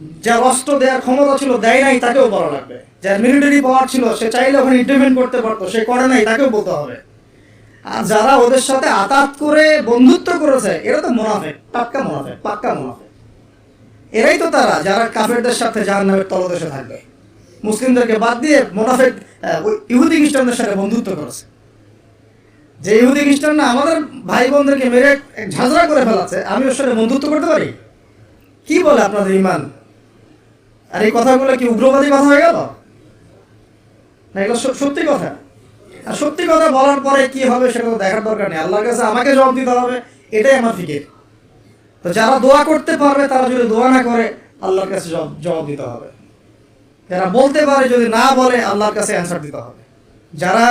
যার অস্ত্র দেওয়ার ক্ষমতা ছিল দেয় নাই তাকেও বলা লাগবে। যার মিলিটারি পাওয়ার ছিল সে চাইলে ওখানে ইন্টারভেন করতে পারতো সে করে নাই তাকেও বলতে হবে। আর যারা ওদের সাথে আতাত করে বন্ধুত্ব করেছে এরা তো মোনাফেক পাক্কা মোনাফেক পাক্কা মোনাফেক। এরাই তো তারা যারা কাফেরদের সাথে জাহান্নামের তলদেশে থাকবে। মুসলিমদেরকে বাদ দিয়ে মোনাফেক আহ, ইহুদি খ্রিস্টানদের সাথে বন্ধুত্ব করেছে। যে ইহুদি খ্রিস্টান না আমাদের ভাই বোনদেরকে মেরে ঝাঁঝরা করে ফেলাচ্ছে আমি ওর সাথে বন্ধুত্ব করতে পারি? কি বলে আপনাদের ইমান? আর এই কথাগুলো কি উগ্রবাদী কথা হয়ে গেল? না, এগুলো সত্যি কথা। আর সত্যি কথা বলার পরে কি হবে সেটা দেখার দরকার নেই। আল্লাহর কাছে আমাকে জবাব দিতে হবে, এটাই আমার ফিকির। তো যারা দোয়া করতে পারবে, তারা যদি দোয়া না করে, আল্লাহর কাছে জবাব জবাব দিতে হবে। যারা বলতে পারে, যদি না বলে, আল্লাহর কাছে অ্যান্সার দিতে হবে। যারা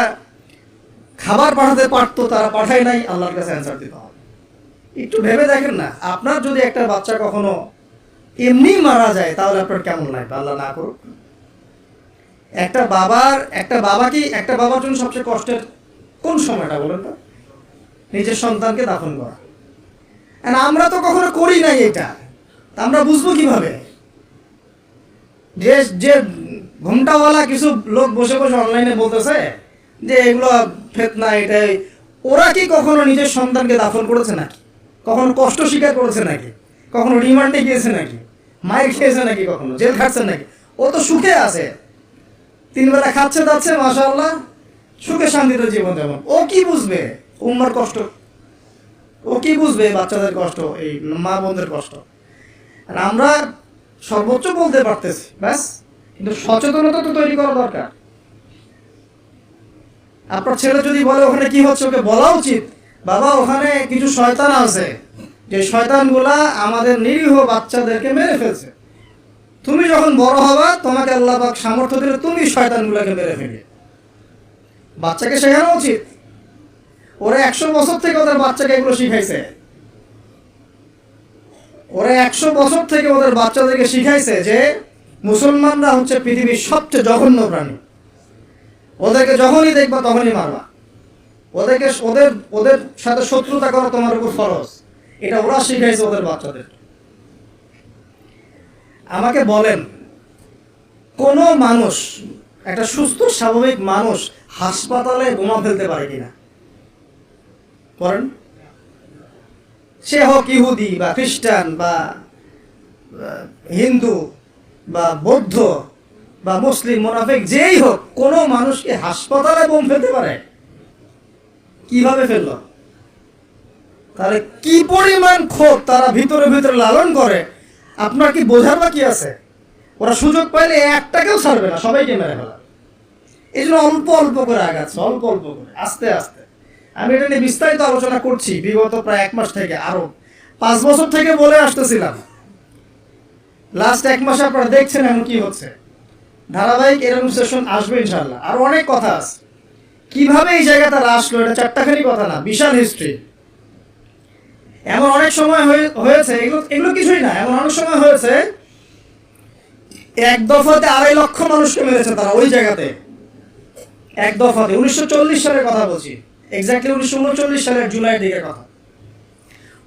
খাবার পাঠাতে পারতো, তারা পাঠায় নাই, আল্লাহর কাছে অ্যান্সার দিতে হবে। একটু ভেবে দেখেন না, আপনার যদি একটা বাচ্চা কখনো এমনি মারা যায়, তাহলে আপনার কেমন লাগবে আল্লাহ না করুক। একটা বাবার, একটা বাবা কি একটা বাবার জন্য সবচেয়ে কষ্টের কোন সময়টা বলেন তো? নিজের সন্তানকে দাফন করা। আমরা তো কখনো করি নাই এটা। আমরা বুঝব কীভাবে? যে যে ঘুমটাওয়ালা কিছু লোক বসে বসে অনলাইনে বলতেছে যে, এগুলো ফেতনা এটাই। ওরা কি কখনো নিজের সন্তানকে দাফন করেছে নাকি? কখনো কষ্ট স্বীকার করেছে নাকি? কখনো রিমান্ডে গিয়েছে নাকি? মায়ের খেয়েছে নাকি কখনো? জেল খাটছে নাকি? ও তো সুখে আছে। তিন বেলা খাচ্ছে যাচ্ছে মাশাআল্লাহ। সুখে শান্তিতে জীবন যেমন ও কি বুঝবে? উম্মার কষ্ট। ও কি বুঝবে? বাচ্চাদের কষ্ট, এই মা বোনদের কষ্ট। আর আমরা সর্বোচ্চ বলতে পারতেছি, ব্যাস। কিন্তু সচেতনতা তো তৈরি করা দরকার। আপনার ছেলে যদি বলে ওখানে কি হচ্ছে, ওকে বলা উচিত। বাবা, ওখানে কিছু শয়তান আছে। যে শয়তানগুলা আমাদের নিরীহ বাচ্চাদেরকে মেরে ফেলছে। তুমি যখন বড় হবা, তোমাকে আল্লাহ পাক সামর্থ্য দিলে তুমি শয়তানগুলোকে মেরে ফেলে বাচ্চাকে শেখানো উচিত। ওরা একশো বছর থেকে ওদের বাচ্চাকে এগুলো শিখাইছে। ওরা একশো বছর থেকে ওদের বাচ্চাদেরকে শিখাইছে যে মুসলমানরা হচ্ছে পৃথিবীর সবচেয়ে জঘন্য প্রাণী। ওদেরকে যখনই দেখবা তখনই মারবা। ওদেরকে ওদের ওদের সাথে শত্রুতা করা তোমার উপর ফরজ। এটা ওরা শিখাইছে ওদের বাচ্চাদের। আমাকে বলেন, কোন মানুষ, একটা সুস্থ, স্বাভাবিক মানুষ হাসপাতালে বোমা ফেলতে পারে কিনা? বলেন। সে হোক ইহুদি বা খ্রিস্টান বা হিন্দু বা বৌদ্ধ বা মুসলিম, মোনাফেক, যেই হোক, কোনো মানুষকে হাসপাতালে বোম ফেলতে পারে। কীভাবে ফেলল? তাহলে কি পরিমাণ ক্ষোভ তারা ভিতরে ভিতরে লালন করে? আপনার কি বোঝার বাকি আছে? ওরা সুযোগ পাইলে একটাকেও ছাড়বে না, সবাইকে মেরে ফেলা। এই জন্য অল্প অল্প করে আগাচ্ছে অল্প অল্প করে, আস্তে আস্তে। আমি এটা নিয়ে বিস্তারিত আলোচনা করছি, বিগত প্রায় এক মাস থেকে আরও পাঁচ বছর থেকে বলে আসতেছিলাম। লাস্ট এক মাসে আপনারা দেখছেন এখন কি হচ্ছে। ধারাবাহিক এরকম সেশন আসবে ইনশাল্লাহ আর অনেক কথা আছে। কীভাবে এই জায়গাটা আসলো, এটা চারটাখানি কথা না, বিশাল হিস্ট্রি এমন অনেক সময় হয়েছে, এগুলো এগুলো কিছুই না, এমন অনেক সময় হয়েছে, এক দফাতে আড়াই লক্ষ মানুষকে মেরেছে তারা ওই জায়গাতে। এক দফাতে, উনিশশো চল্লিশ সালের কথা বলছি এক্স্যাক্টলি উনিশশো উনচল্লিশ সালের জুলাইয়ের দিকের কথা।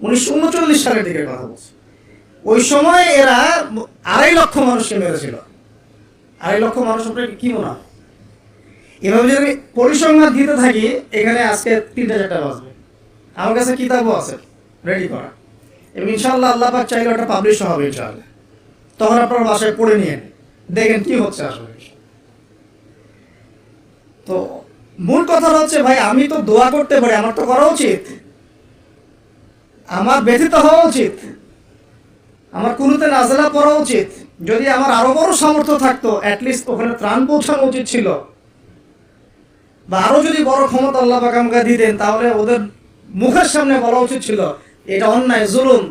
উনিশশো উনচল্লিশ সালের দিকের কথা বলছি। ওই সময় এরা আড়াই লক্ষ মানুষকে মেরেছিল। আড়াই লক্ষ মানুষ কি মনে হয়? এভাবে যদি পরিসংখ্যান দিতে থাকি, এখানে আজকে তিনটা চারটা বাজবে। আমার কাছে কিতাবও আছে। রেডি করা। এবং ইনশাল্লাহ আল্লাহ পাক চাইলে ওটা পাবলিশ হবে ইনশাল্লাহ তখন আপনার বাসায় পড়ে নিয়ে দেখেন কি হচ্ছে আসলে। তো মূল কথা হচ্ছে, ভাই, আমি তো দোয়া করতে পারি, আমার তো করা উচিত। আমার ব্যথিত হওয়া উচিত। আমার কুনুতে নাজেলা পড়া উচিত। যদি আমার আরও বড় সামর্থ্য থাকতো অ্যাটলিস্ট ওখানে ত্রাণ পৌঁছানো উচিত ছিল। বা আরও যদি বড় ক্ষমতা আল্লাহ আমাকে দিতেন তাহলে ওদের মুখের সামনে বলা উচিত ছিল এটা অন্যায়, জুলুম।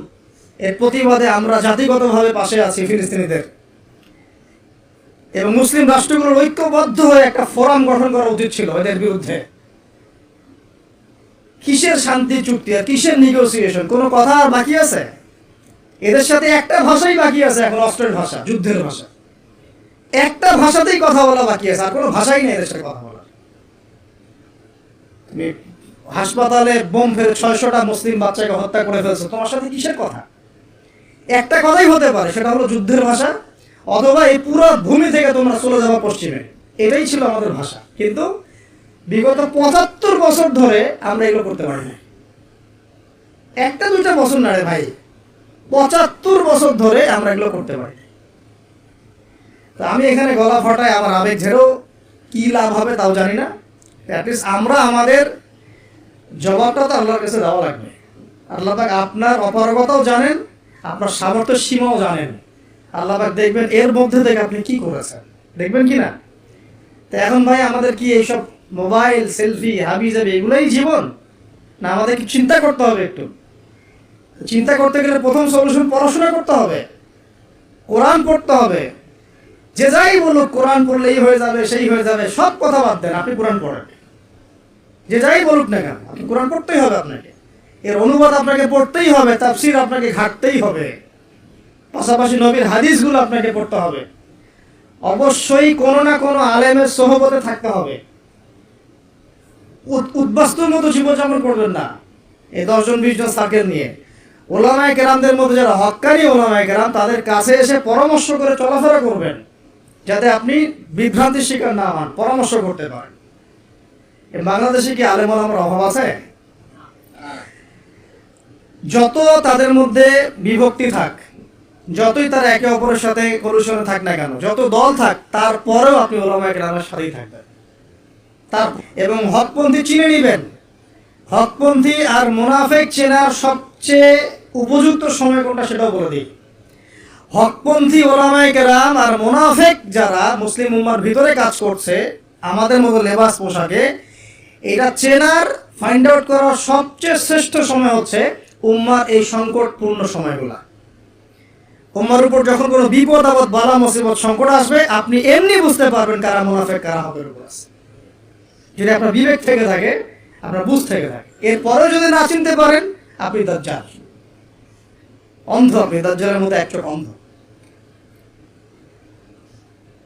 এর প্রতিবাদে আমরা জাতিগতভাবে পাশে আছি ফিলিস্তিনিদের। এবং মুসলিম রাষ্ট্রগুলোর ঐক্যবদ্ধ হয়ে একটা ফোরাম গঠন করা উচিত ছিল এদের বিরুদ্ধে। কিসের শান্তি চুক্তি আর কিসের নেগোসিয়েশন কোনো কথা আর বাকি আছে? এদের সাথে একটা ভাষাই বাকি আছে এখন, অস্ত্রের ভাষা, যুদ্ধের ভাষা। একটা ভাষাতেই কথা বলা বাকি আছে, আর কোনো ভাষাই নেই এদের সাথে কথা বলার। হাসপাতালে বোম ফেলে ছয়শটা মুসলিম বাচ্চাকে হত্যা করে ফেলছো। তোমার সাথে কিসের কথা? একটা কথাই হতে পারে, সেটা হলো যুদ্ধের ভাষা, অথবা এই পুরো ভূমি থেকে তোমরা চলে যাওয়া পশ্চিমে। এটাই ছিল আমাদের ভাষা। কিন্তু বিগত পঁচাত্তর বছর ধরে আমরা এগুলো করতে পারি না একটা দুইটা বছর না রে ভাই, পঁচাত্তর বছর ধরে আমরা এগুলো করতে পারি। তো আমি এখানে গলা ফাটায় আমার আবেগ ঝেড়েও কি লাভ হবে তাও জানি না। অ্যাটলিস্ট আমরা আমাদের জবাবটা তো আল্লাহর কাছে দেওয়া লাগবে। আল্লাহ আপনার অপারগতাও জানেন, আপনার সামর্থ্য সীমাও জানেন। আল্লাহ দেখবেন এর মধ্যে থেকে আপনি কি করেছেন। দেখবেন কি না? তো এখন ভাই আমাদের কি এইসব মোবাইল, সেলফি, হাবি যাবে এগুলোই জীবন? না আমাদের কি চিন্তা করতে হবে একটু? চিন্তা করতে গেলে প্রথম সলিউশন পড়াশোনা করতে হবে। কোরআন পড়তে হবে। যে যাই বলুক, কোরআন পড়লেই হয়ে যাবে, সেই হয়ে যাবে, সব কথা বাদ দেন, আপনি কোরআন পড়েন। যে যাই বলুক না কেন আপনি কোরআন পড়তেই হবে আপনাকে। এর অনুবাদ আপনাকে পড়তেই হবে, তাফসির আপনাকে ঘাটতেই হবে। পাশাপাশি নবীর হাদিসগুলো আপনাকে পড়তে হবে। অবশ্যই কোনো না কোনো আলেমের সহবতে থাকতে হবে। উদ- উদ্বাস্তুর মতো জীবনযাপন করবেন না। এই দশজন, বিশ জন সার্কেল নিয়ে। ওলামায় কেরামদের মধ্যে যারা হক্কানি ওলামায় কেরাম, তাদের কাছে এসে পরামর্শ করে চলাফেরা করবেন। যাতে আপনি বিভ্রান্তির শিকার না হন, পরামর্শ করতে পারেন। বাংলাদেশে কি আলেম ওলামার অভাব আছে? যত তাদের মধ্যে বিভক্তি থাক, যতই তারা একে অপরের সাথে কলুষণে থাক না কেন, যত দল থাক, তারপরেও আপনি ওলামায় কেরামের সাথেই থাকবেন। তার এবং হকপন্থী চিনে নিবেন। হকপন্থী আর মুনাফেক চেনার সবচেয়ে উপযুক্ত সময় কোনটা সেটাও বলে দিই। হকপন্থী ওলামায় কেরাম আর মুনাফেক যারা মুসলিম উম্মার ভিতরে কাজ করছে, আমাদের মতো লেবাস পোশাকে এটা চেনার ফাইন্ড আউট করার সবচেয়ে শ্রেষ্ঠ সময় হচ্ছে উম্মার এই সংকটপূর্ণ সময়গুলা। উম্মার উপর যখন কোনো বিপদ, আপদ, বালা, মুসিবত, সংকট আসবে, আপনি এমনি বুঝতে পারবেন কারা মুনাফেক, কারা হকের উপর আছে। যদি আপনার বিবেক থেকে থাকে, আপনার বুঝ থেকে থাকে। এরপরেও যদি না চিনতে পারেন, আপনি দাজ্জাল। অন্ধ, আপনি দাজ্জালের মতো এক অন্ধ।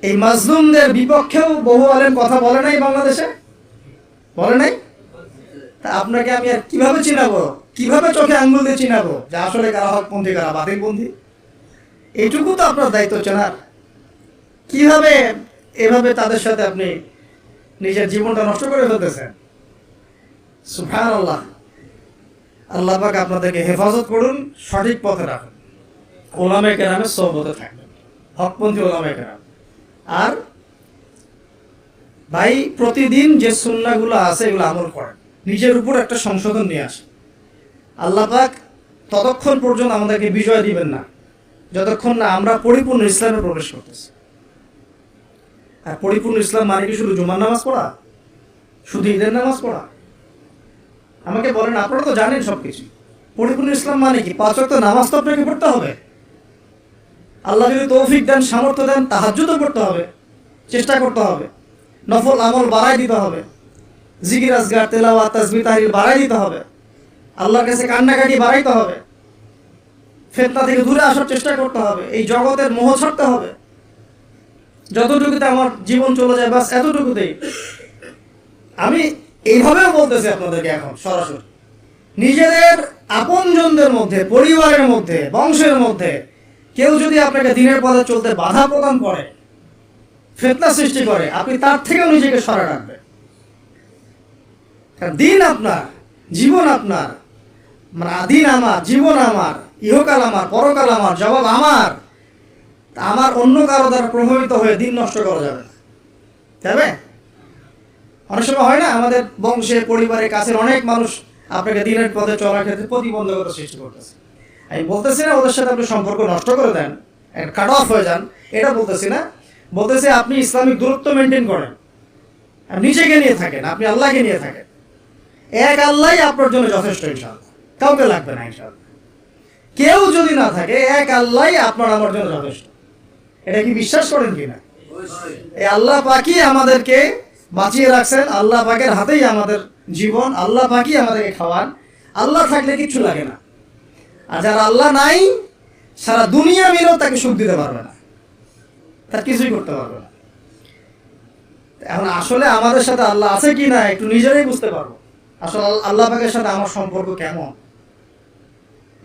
এই মাজলুমদের বিপক্ষেও বহু আলেম কথা বলে নাই বাংলাদেশে। বলে নাই? তা আপনাকে আমি আর কীভাবে চিনাবো? কীভাবে চোখে আঙ্গুল দিয়ে চিনাবো? যে আসলে কারা হক হকপন্থী কারা বাতিলপন্থী এইটুকু তো আপনার দায়িত্ব চেনার। কীভাবে এভাবে তাদের সাথে আপনি নিজের জীবনটা নষ্ট করে ফেলতেছেন? সুফান আল্লাহ আল্লাহ পাক আপনাদেরকে হেফাজত করুন, সঠিক পথে রাখুন। ওলামে কেরামের সহবতে থাকবেন। হকপন্থী ওলামে কেরাম। আর ভাই, প্রতিদিন যে সুন্নাগুলো আছে এগুলো আমল করেন। নিজের উপর একটা সংশোধন নিয়ে আসেন। আল্লাহ পাক ততক্ষণ পর্যন্ত আমাদেরকে বিজয় দিবেন না। যতক্ষণ না আমরা পরিপূর্ণ ইসলামে প্রবেশ করতেছি। আর পরিপূর্ণ ইসলাম মানে কি শুধু জুমার নামাজ পড়া? শুধু ঈদের নামাজ পড়া? আমাকে বলেন, আপনারা তো জানেন সব কিছু পরিপূর্ণ ইসলাম মানে কি? পাঁচ ওয়াক্ত নামাজ তো আপনাকে পড়তে হবে। আল্লাহ যদি তৌফিক দেন, সামর্থ্য দেন, তাহাজ্জুদও পড়তে হবে, চেষ্টা করতে হবে। নফল আমল বাড়াই দিতে হবে। জিকির আজগার তেলাওয়া তাসবি তাহরির বাড়াই দিতে হবে। আল্লাহর কাছে কান্নাকাটি বাড়াইতে হবে। ফেতনা থেকে দূরে আসার চেষ্টা করতে হবে। এই জগতের মোহ ছাড়তে হবে। যতটুকুতে আমার জীবন চলে যায়, বাস এতটুকুতেই। আমি এইভাবেও বলতেছি আপনাদেরকে এখন, সরাসরি। নিজেদের আপনজনদের মধ্যে, পরিবারের মধ্যে, বংশের মধ্যে, কেউ যদি আপনাকে দিনের পথে চলতে বাধা প্রদান করে ফেতনা সৃষ্টি করে, আপনি তার থেকেও নিজেকে সরা রাখবেন। দিন আপনার, জীবন আপনার মানে দিন আমার, জীবন আমার, ইহকাল আমার, পরকাল আমার, জবাব আমার। আমার অন্য কারও দ্বারা প্রভাবিত হয়ে দিন নষ্ট করা যাবে না। যাবে অনেক সময় হয় না, আমাদের বংশে, পরিবারে, কাছের অনেক মানুষ আপনাকে দিনের পথে চলার ক্ষেত্রে প্রতিবন্ধকতা সৃষ্টি করতেছে। আমি বলতেছি না, ওদের সাথে আপনি সম্পর্ক নষ্ট করে দেন কাট অফ হয়ে যান, এটা বলতেছি না। বলতেছি, আপনি ইসলামিক দূরত্ব মেনটেন করেন। নিজেকে নিয়ে থাকেন, আপনি আল্লাহকে নিয়ে থাকেন। এক আল্লাহ আপনার জন্য যথেষ্ট ইনশাআল্লাহ। কাউকে লাগবে না কেউ যদি না থাকে, এক আল্লাহ আপনার আমার জন্য যথেষ্ট। এটা কি বিশ্বাস করেন কিনা? এই আল্লাহ পাকই আমাদেরকে বাঁচিয়ে রাখছেন। আল্লাহ পাকের হাতেই আমাদের জীবন, আল্লাহ পাকই আমাদেরকে খাওয়ান। আল্লাহ থাকলে কিচ্ছু লাগে না। আর যারা আল্লাহ নাই, সারা দুনিয়া মিলেও তাকে সুখ দিতে পারবে না। তার কিছুই করতে পারবে না। এখন আসলে আমাদের সাথে আল্লাহ আছে কি না, একটু নিজেরাই বুঝতে পারব। আসলে আল্লাহ পাকের সাথে আমার সম্পর্ক কেমন?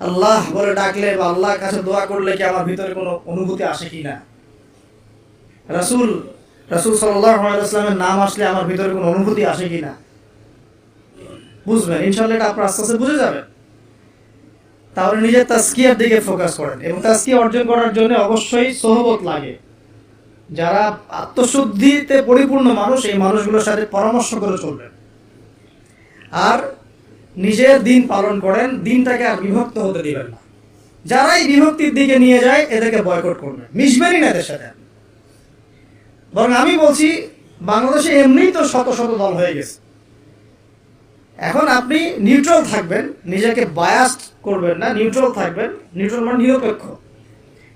আল্লাহ বলে ডাকলে বা আল্লাহর কাছে দোয়া করলে কি আমার ভিতরে কোনো অনুভূতি আসে কি না? রাসূল রাসূল ওয়াসাল্লামের নাম আসলে আমার ভিতরে কোনো অনুভূতি আসে কি না? বুঝবেন। ইনশাআল্লাহ এটা আপনার আস্তে আস্তে বুঝে যাবেন তাহলে নিজের তাস্কিয়ার দিকে ফোকাস করেন এবং তাস্কিয়া অর্জন করার জন্য অবশ্যই সহবত লাগে। যারা আত্মশুদ্ধিতে পরিপূর্ণ মানুষ, এই মানুষগুলোর সাথে পরামর্শ করে চলবেন। আর নিজের দিন পালন করেন, দিনটাকে আর বিভক্ত হতে দিবেন না। যারাই বিভক্তির দিকে নিয়ে যায়, এদেরকে বয়কট করবেন। মিশবেনই না এদের সাথে। বরং আমি বলছি, বাংলাদেশে এমনিই তো শত শত দল হয়ে গেছে। এখন আপনি নিউট্রাল থাকবেন, নিজেকে বায়াস্ট করবেন না নিউট্রাল থাকবেন নিউট্রাল মানে নিরপেক্ষ।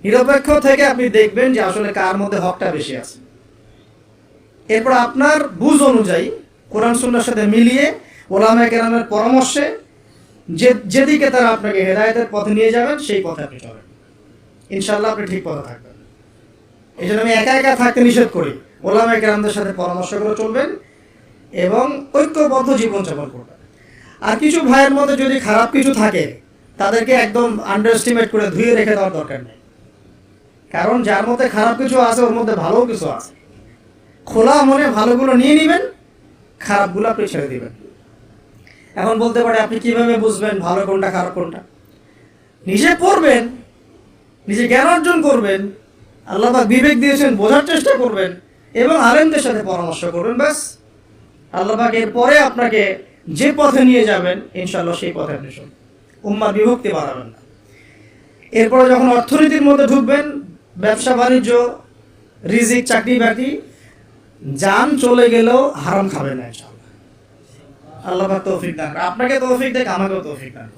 নিরপেক্ষ থেকে আপনি দেখবেন যে আসলে কার মধ্যে হকটা বেশি আছে। এরপর আপনার বুঝ অনুযায়ী কোরআন সুন্নার সাথে মিলিয়ে ওলামা কেরামের পরামর্শে যে যেদিকে তারা আপনাকে হেদায়তের পথে নিয়ে যাবেন, সেই পথে আপনি চলেন। ইনশাল্লাহ আপনি ঠিক পথে থাকবেন। এই জন্য আমি একা একা থাকতে নিষেধ করি। ওলামা কেরামদের সাথে পরামর্শ করে চলবেন এবং ঐক্যবদ্ধ জীবনযাপন করবেন। আর কিছু ভাইয়ের মধ্যে যদি খারাপ কিছু থাকে, তাদেরকে একদম আন্ডার এস্টিমেট করে ধুয়ে রেখে দেওয়ার দরকার নেই। কারণ যার মধ্যে খারাপ কিছু আছে, ওর মধ্যে ভালো কিছু আছে। খোলা মনে ভালোগুলো নিয়ে নেবেন, খারাপগুলো আপনি ছেড়ে দিবেন। এখন বলতে পারে, আপনি কীভাবে বুঝবেন ভালো কোনটা, খারাপ কোনটা? নিজে পড়বেন নিজে জ্ঞান অর্জন করবেন, আল্লাহ বিবেক দিয়েছেন, বোঝার চেষ্টা করবেন, এবং আলেমদের সাথে পরামর্শ করবেন, ব্যাস। আল্লাহ পাক এরপরে আপনাকে যে পথে নিয়ে যাবেন ইনশাল্লাহ সেই পথে আপনি শুনুন উম্মার বিভক্তি বাড়াবেন না। এরপরে যখন অর্থনীতির মধ্যে ঢুকবেন ব্যবসা বাণিজ্য, রিজিক, চাকরি বাকরি, যান চলে গেলেও হারাম খাবে না ইনশাল্লাহ আল্লাহ তৌফিক দান আপনাকে তৌফিক দেখ আমাকেও তৌফিক দান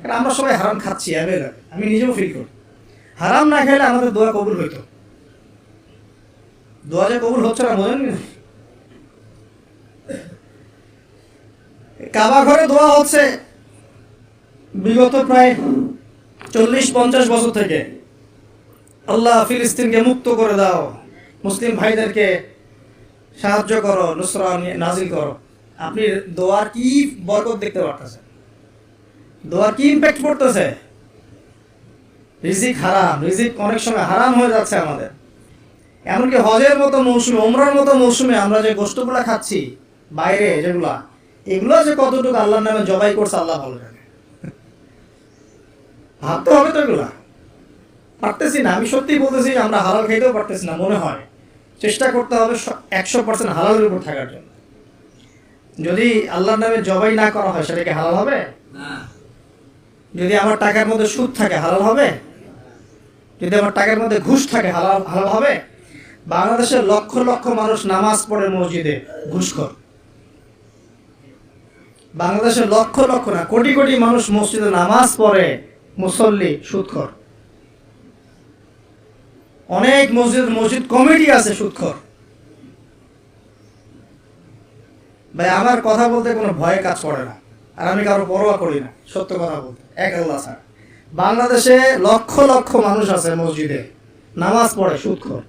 কারণ আমরা সবাই হারাম খাচ্ছি অ্যাভেলেবল আমি নিজেও ফিল করি। হারাম না খেলে আমাদের দোয়া কবুল হইতো। দোয়া যে কবুল হচ্ছে না, বোঝেন কাবা ঘরে দোয়া হচ্ছে, বিগত প্রায় চল্লিশ পঞ্চাশ বছর থেকে। আল্লাহ ফিলিস্তিনকে মুক্ত করে দাও। মুসলিম ভাইদেরকে সাহায্য করো, নুসরা নাজিল করো। আপনি দোয়ার কি বরকত দেখতে পারতেছেন? দোয়ার কি ইম্প্যাক্ট পড়তেছে? রিজিক হারাম, রিজিক অনেক সময় হারাম হয়ে যাচ্ছে আমাদের। এমনকি হজের মতো মৌসুমে ওমরার মতো মৌসুমে আমরা যে গোষ্ঠগুলা খাচ্ছি, বাইরে যেগুলা, এগুলো যে কতটুকু আল্লাহর নামে জবাই করছে, আল্লাহ ভালো জানে। ভাবতে হবে তো এগুলা। পারতেছি না আমি সত্যি বলতেছি যে আমরা হালাল খাইতেও পারতেছি না মনে হয়। চেষ্টা করতে হবে একশো পার্সেন্ট হালালের উপর থাকার জন্য। যদি আল্লাহর নামে জবাই না করা হয় সেটাকে হালাল হবে? যদি আমার টাকার মধ্যে সুদ থাকে হালাল হবে? যদি আমার টাকার মধ্যে ঘুষ থাকে হালাল হালাল হবে? বাংলাদেশের লক্ষ লক্ষ মানুষ নামাজ পড়ে মসজিদে ঘুষখোর বাংলাদেশের লক্ষ লক্ষ না কোটি কোটি মানুষ মসজিদে নামাজ পড়ে মুসল্লি সুদখর অনেক মসজিদ মসজিদ কমিটি আছে সুদখর ভাই, আমার কথা বলতে কোনো ভয় কাজ করে না। আর আমি কারও পরোয়া করি না, সত্য কথা বলতে। এক আল্লাহ স্যার বাংলাদেশে লক্ষ লক্ষ মানুষ আছে মসজিদে। নামাজ পড়ে সুদখর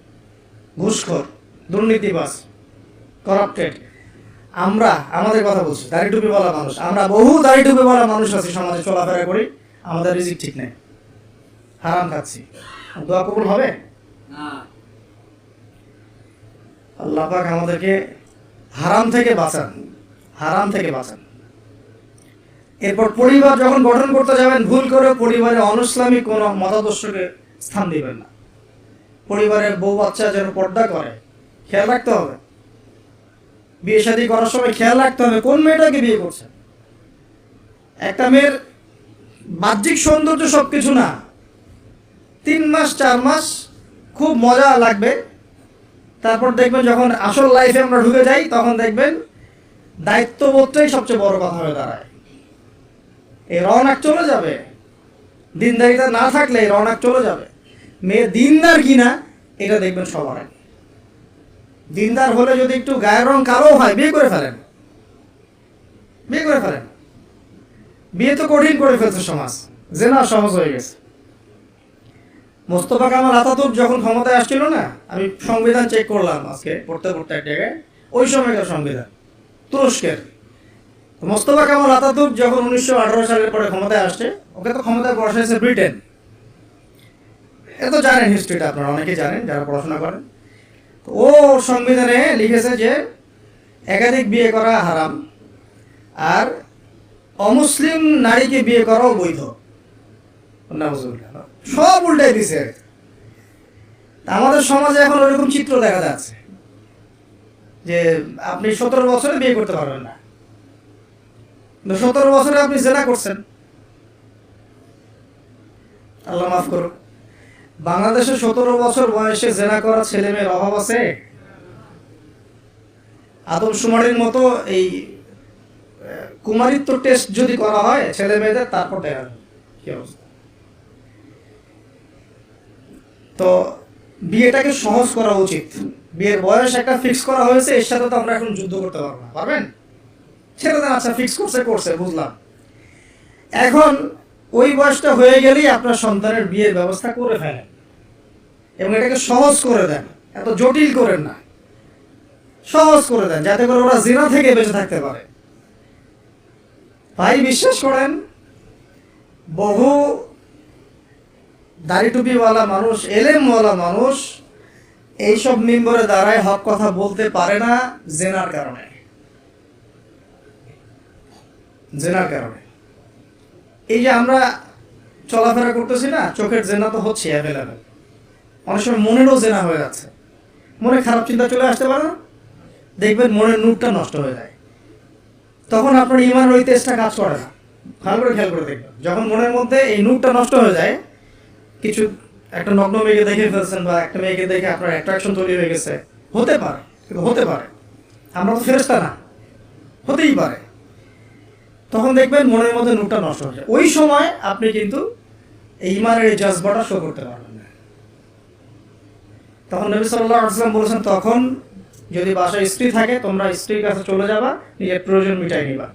ঘুষখোর, দুর্নীতিবাজ করাপ্টেড আমরা, আমাদের কথা বলছি, দাড়ি টুপি বলা মানুষ। আমরা বহু দাড়ি টুপি বলা মানুষ আছি, সমাজে চলাফেরা করি, আমাদের রিজিক ঠিক নেই। হারাম খাচ্ছি। দোয়া কবুল হবে? আল্লাহ পাক আমাদেরকে হারাম থেকে বাঁচান, হারাম থেকে বাঁচান। এরপর পরিবার যখন গঠন করতে যাবেন, ভুল করে পরিবারে অনুসলামিক কোনো মতাদর্শকে স্থান দিবেন না। পরিবারের বউ বাচ্চা যেন পর্দা করে, খেয়াল রাখতে হবে। বিয়ে শাদী করার সময় খেয়াল রাখতে হবে কোন মেয়েটাকে বিয়ে করছে একটা মেয়ের বাহ্যিক সৌন্দর্য সব কিছু না। তিন মাস, চার মাস খুব মজা লাগবে। তারপর দেখবেন যখন আসল লাইফে আমরা ঢুকে যাই, তখন দেখবেন দায়িত্ববোধটাই সবচেয়ে বড় কথা হয়ে দাঁড়ায়। এই রওনাক চলে যাবে। দিনদারিতা না থাকলে এই রওনাক চলে যাবে। মেয়ে দিনদার কিনা, এটা দেখবেন সবার আগে। দিনদার হলে যদি একটু গায়ের রং কালো হয়, বিয়ে করে ফেলেন। বিয়ে করে ফেলেন। বিয়ে তো কঠিন করে ফেলছে সমাজ। জেনা সহজ হয়ে গেছে। মোস্তফা কামাল আতাতুর্ক যখন ক্ষমতায় আসছিল না, আমি সংবিধান চেক করলাম আজকে, পড়তে পড়তে এক জায়গায়, ওই সময়কার সংবিধান, তুরস্কের। মোস্তফা কামাল আতাতুর্ক যখন উনিশশো আঠারো সালের পরে ক্ষমতায় আসছে, ওকে তো ক্ষমতায় বসাইছে ব্রিটেন। এ তো জানেন হিস্ট্রিটা আপনারা অনেকেই জানেন, যারা পড়াশোনা করেন। ও সংবিধানে লিখেছে যে, একাধিক বিয়ে করা হারাম, আর অমুসলিম নারীকে বিয়ে করাও বৈধ। নাউজুবিল্লাহ। সব উল্টাই দিছে। আমাদের সমাজে এখন ওরকম চিত্র দেখা যাচ্ছে যে আপনি সতেরো বছরে বিয়ে করতে পারবেন না। সতেরো বছরে আপনি জেনা করছেন। আল্লাহ মাফ করুন। বাংলাদেশে সতেরো বছর বয়সে জেনা করা ছেলে মেয়ের অভাব আছে? আদম আদমশুমারির মতো এই কুমারিত্ব টেস্ট যদি করা হয়, ছেলে মেয়েদের তারপর দেখা কি অবস্থা? তো বিয়েটাকে সহজ করা উচিত। বিয়ের বয়স একটা ফিক্স করা হয়েছে, এর সাথে তো আমরা এখন যুদ্ধ করতে পারব না, পারবেন? ছেড়ে দেন আচ্ছা ফিক্স করছে করছে, বুঝলাম। এখন ওই বয়সটা হয়ে গেলেই আপনার সন্তানের বিয়ের ব্যবস্থা করে ফেলেন। এবং এটাকে সহজ করে দেন, এত জটিল করেন না। সহজ করে দেন, যাতে করে ওরা জিনা থেকে বেঁচে থাকতে পারে। ভাই, বিশ্বাস করেন, বহু দাড়ি টুপিওয়ালা মানুষ, এলেমওয়ালা মানুষ, এইসব মেম্বরে দাঁড়ায় হক কথা বলতে পারে না জেনার কারণে। জেনার কারণে। এই যে আমরা চলাফেরা করতেছি না, চোখের জেনা তো হচ্ছে অ্যাভেলেবেল অনেক সময় মনেরও জেনা হয়ে যাচ্ছে। মনে খারাপ চিন্তা চলে আসতে পারে না। দেখবেন মনের নূরটা নষ্ট হয়ে যায়। তখন আপনার ইমান ওই তেজটা কাজ করে না। ভালো করে খেয়াল করে দেখবেন। যখন মনের মধ্যে এই নূরটা নষ্ট হয়ে যায় কিছু একটা নগ্ন মেয়েকে দেখে ফেলছেন বা একটা মেয়েকে দেখে আপনার অ্যাট্রাকশন তৈরি হয়ে গেছে। হতে পারে, কিন্তু হতে পারে। আমরা তো ফেরস্তা না। হতেই পারে। তখন দেখবেন মনের মধ্যে নূরটা নষ্ট হয়ে যায়। ওই সময় আপনি কিন্তু এই ইমানের এই জজবাটা শো করতে পারবেন না। তখন নবী সাল্লাহ আসলাম বলেছেন, তখন যদি বাসায় স্ত্রী থাকে, তোমরা স্ত্রীর কাছে চলে যাবা, নিজের প্রয়োজন মিটাই নিবা।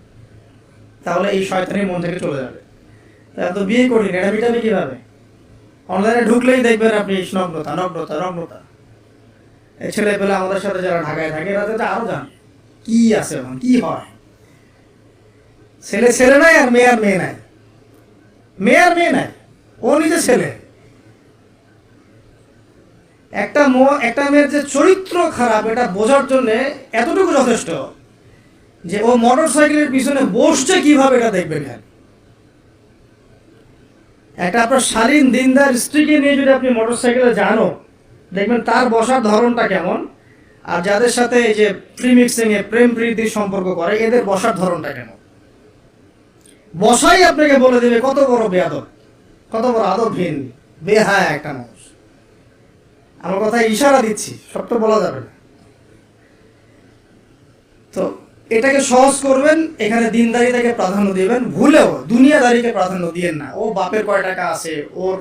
তাহলে এই শয়তানি মন থেকে চলে যাবে। তো বিয়ে করিনি, এটা মিটাবে কীভাবে? অনলাইনে ঢুকলেই দেখবেন আপনি নগ্নতা নগ্নতা নগ্নতা এই ছেলে পেলে আমাদের সাথে যারা ঢাকায় থাকে, এরা তো আরও জানে কি আছে এখন কি হয়। ছেলে ছেলে নাই আর মেয়ে আর মেয়ে নাই। মেয়ে আর মেয়ে নাই, ও নিজে ছেলে। একটা একটা মেয়ের যে চরিত্র খারাপ, এটা বোঝার জন্য এতটুকু যথেষ্ট যে ও মোটর সাইকেলের পিছনে বসছে কীভাবে এটা দেখবেন খালি। একটা আপনার শালীন দিনদার স্ত্রীকে নিয়ে যদি আপনি মোটর সাইকেলে জানো দেখবেন তার বসার ধরনটা কেমন? আর যাদের সাথে এই যে প্রিমিক্সিং এ প্রেম প্রীতির সম্পর্ক করে, এদের বসার ধরনটা কেমন? বসাই আপনাকে বলে দেবে, কত বড় বেয়াদব, কত বড় আদবহীন, বেহায় একটা মানুষ। আমার কথা ইশারা দিচ্ছি, সব তো বলা যাবে না। তো এটাকে সহজ করবেন, এখানে দিনদারিতাকে প্রাধান্য দিবেন, ভুলেও দুনিয়াদারিকে প্রাধান্য দিয়েন না। ও বাপের কয় টাকা আছে, ওর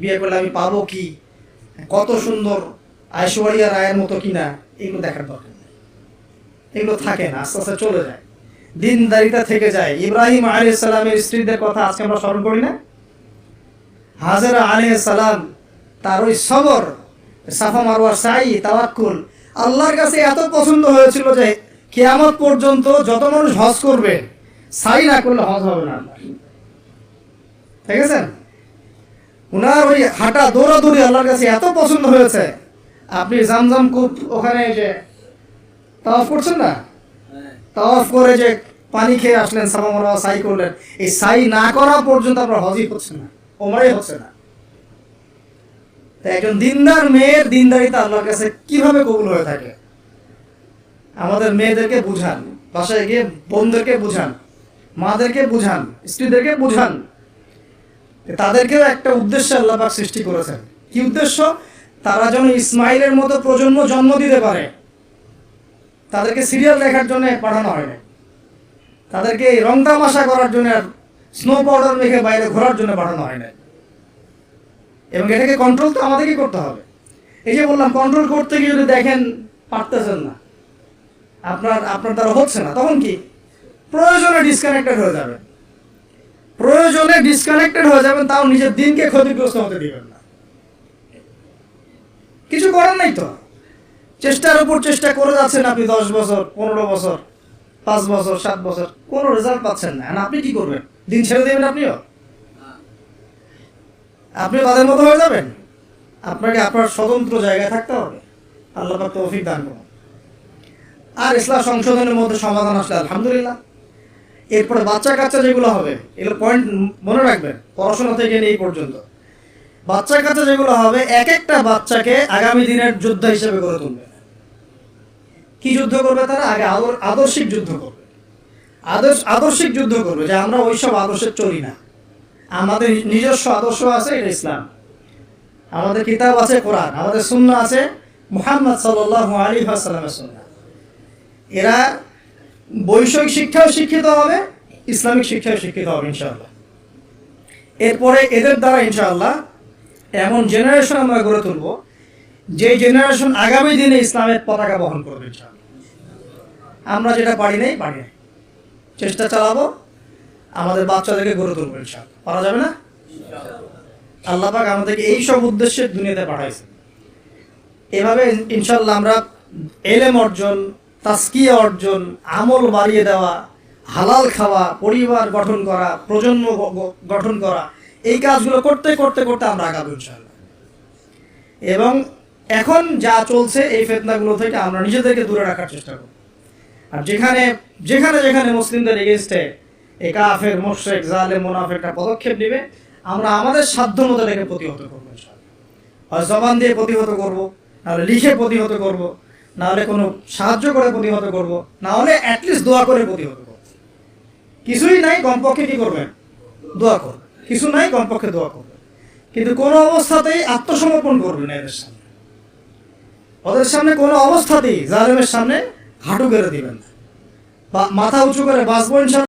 বিয়ে করলে আমি পাবো কি? কত সুন্দর ঐশ্বরিয়া রায়ের মতো কিনা, এগুলো দেখার দরকার এগুলো থাকে না, আস্তে আস্তে চলে যায়। দিনদারিতা থেকে যায়। ইব্রাহিম আলী সালামের স্ত্রীদের কথা আজকে আমরা স্মরণ করি না? হাজরা আলী সালাম, তার ওই সবর, সাফা মারওয়ার সাই, তাওয়াক্কুল, আল্লাহর কাছে এত পছন্দ হয়েছিল যে কিয়ামত পর্যন্ত যত মানুষ হজ করবে সাই না করলে হজ হবে না। ঠিক আছে? উনার ওই হাঁটা দৌড়াদৌড়ি আল্লাহর কাছে এত পছন্দ হয়েছে। আপনি জামজাম কূপ ওখানে যে তাওয়াফ করছেন না? তাওয়াফ করে যে পানি খেয়ে আসলেন মারওয়া সাই করলেন। এই সাই না করা পর্যন্ত আপনার হজই হচ্ছে না, ওমারই হচ্ছে না। তা একজন দিনদার মেয়ের দিনদারিতা আল্লাহর কাছে কীভাবে কবুল হয়ে থাকে? আমাদের মেয়েদেরকে বুঝান, বাসায় গিয়ে বোনদেরকে বুঝান, মাদেরকে বুঝান, স্ত্রীদেরকে বুঝান। তাদেরকেও একটা উদ্দেশ্য আল্লাহ পাক সৃষ্টি করেছেন। কি উদ্দেশ্য? তারা যেন ইসমাইলের মতো প্রজন্ম জন্ম দিতে পারে। তাদেরকে সিরিয়াল দেখার জন্য পাঠানো হয় না তাদেরকে রং তামাশা করার জন্য স্নো পাউডার মেখে বাইরে ঘোরার জন্য পাঠানো হয় না এবং এটাকে কন্ট্রোল তো আমাদেরকে করতে হবে। এই যে বললাম কন্ট্রোল করতে গিয়ে যদি দেখেন, পারতেছেন না। আপনার আপনার দ্বারা হচ্ছে না। তখন কি? প্রয়োজনে ডিসকানেক্টেড হয়ে যাবেন। প্রয়োজনে ডিসকানেক্টেড হয়ে যাবেন, তাও নিজের দিনকে ক্ষতিগ্রস্ত হতে দিবেন না। কিছু করার নাই তো। চেষ্টার উপর চেষ্টা করে যাচ্ছেন আপনি দশ বছর, পনেরো বছর, পাঁচ বছর, সাত বছর, কোনো রেজাল্ট পাচ্ছেন না। আপনি কি করবেন? দিন ছেড়ে দেবেন আপনিও? আপনি তাদের মতো হয়ে যাবেন? আপনাকে আপনার স্বতন্ত্র জায়গায় থাকতে হবে। আল্লাহ তৌফিক দান করুন। আর ইসলাম সংশোধনের মধ্যে সমাধান আসলে আলহামদুলিল্লাহ। এরপরে বাচ্চা কাচ্চা যেগুলো হবে, এগুলো পয়েন্ট মনে রাখবেন, পড়াশোনা থেকে এই পর্যন্ত। বাচ্চা কাচ্চা যেগুলো হবে এক একটা বাচ্চাকে আগামী দিনের যোদ্ধা হিসেবে গড়ে তুলবে। কি যুদ্ধ করবে তারা? আগে আদর্শিক যুদ্ধ করবে। আদর্শ আদর্শিক যুদ্ধ করবে, যে আমরা ওইসব আদর্শে চলি না। আমাদের নিজস্ব আদর্শ আছে, এটা ইসলাম। আমাদের কিতাব আছে, কোরআন। আমাদের শূন্য আছে মুহাম্মদ সাল্লাহ আলী সাল্লামের সুন্নাহ। এরা বৈষয়িক শিক্ষাও শিক্ষিত হবে, ইসলামিক শিক্ষাও শিক্ষিত হবে, ইনশাআল্লাহ। এরপরে এদের দ্বারা ইনশাআল্লাহ এমন জেনারেশন আমরা গড়ে তুলব, যে জেনারেশন আগামী দিনে ইসলামের পতাকা বহন করবে, ইনশাআল্লাহ। আমরা যেটা পারি নাই পারি নাই। চেষ্টা চালাবো, আমাদের বাচ্চাদেরকে গড়ে তুলবো, ইনশাআল্লাহ। পারা যাবে না? আল্লাহ পাক আমাদেরকে এই সব উদ্দেশ্যে দুনিয়াতে পাঠাইছে এভাবে ইনশাল্লাহ আমরা এলেম অর্জন তাস্কিয়া অর্জন, আমল বাড়িয়ে দেওয়া, হালাল খাওয়া, পরিবার গঠন করা, প্রজন্ম গঠন করা, এই কাজগুলো করতে করতে করতে আমরা আগাবো ইনশাল্লাহ এবং এখন যা চলছে এই ফেতনাগুলো থেকে আমরা নিজেদেরকে দূরে রাখার চেষ্টা করব আর যেখানে যেখানে যেখানে মুসলিমদের এগেনস্টে এই কাফের মোশেক জালে মোনাফেকটা পদক্ষেপ নেবে, আমরা আমাদের সাধ্য মতো এটাকে প্রতিহত করব। হয় জবান দিয়ে প্রতিহত করব, নাহলে লিখে প্রতিহত করব নাহলে কোনো সাহায্য করে প্রতিহত করব না হলে অ্যাটলিস্ট দোয়া করে প্রতিহত করব। কিছুই নাই, কমপক্ষে কি করবেন? দোয়া করবেন। কিছু নাই, কমপক্ষে দোয়া করবেন। কিন্তু কোনো অবস্থাতেই আত্মসমর্পণ করবে না এদের সামনে। ওদের সামনে কোনো অবস্থাতেই জালেমের সামনে হাঁটু গেড়ে দিবেন না। বা মাথা উঁচু করে বাঁচবো